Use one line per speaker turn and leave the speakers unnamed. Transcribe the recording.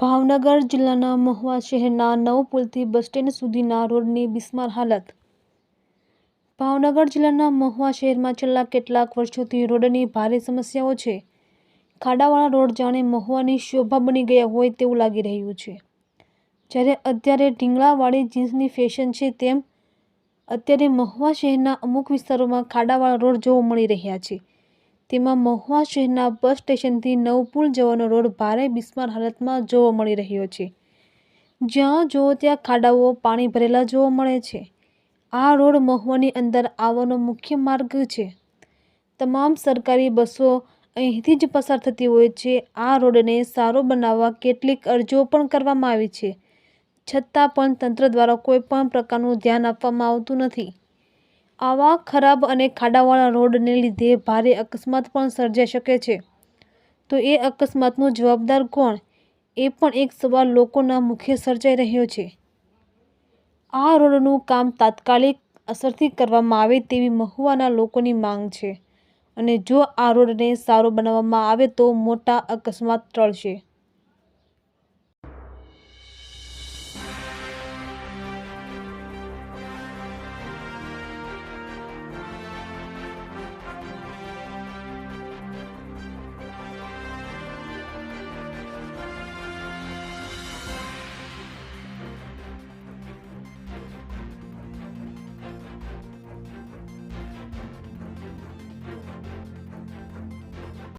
ભાવનગર જિલ્લાના મહુવા શહેરના નવ પુલથી બસ સ્ટેન્ડ સુધીના રોડની બિસ્માર હાલત. ભાવનગર જિલ્લાના મહુવા શહેરમાં છેલ્લા કેટલાક વર્ષોથી રોડની ભારે સમસ્યાઓ છે. ખાડાવાળા રોડ જાણે મહુવાની શોભા બની ગયા હોય તેવું લાગી રહ્યું છે. જ્યારે અત્યારે ઢીંગલાવાળી જીન્સની ફેશન છે તેમ, અત્યારે મહુવા શહેરના અમુક વિસ્તારોમાં ખાડાવાળા રોડ જોવા મળી રહ્યા છે. તેમાં મહુવા શહેરના બસ સ્ટેશનથી નવપુલ જવાનો રોડ ભારે બિસ્માર હાલતમાં જોવા મળી રહ્યો છે. જ્યાં જુઓ ત્યાં ખાડાઓ, પાણી ભરેલા જોવા મળે છે. આ રોડ મહુવાની અંદર આવવાનો મુખ્ય માર્ગ છે. તમામ સરકારી બસો અહીંથી જ પસાર થતી હોય છે. આ રોડને સારો બનાવવા કેટલીક અરજીઓ પણ કરવામાં આવી છે. છતાં પણ તંત્ર દ્વારા કોઈ પણ પ્રકારનું ધ્યાન આપવામાં આવતું નથી. આવા ખરાબ અને ખાડાવાળા રોડને લીધે ભારે અકસ્માત પણ સર્જાઈ શકે છે. તો એ અકસ્માતનો જવાબદાર કોણ? એ પણ એક સવાલ લોકોના મુખે સર્જાઈ રહ્યો છે. આ રોડનું કામ તાત્કાલિક અસરથી કરવામાં આવે તેવી મહુવાના લોકોની માંગ છે. અને જો આ રોડને સારો બનાવવામાં આવે તો મોટા અકસ્માત ટળશે.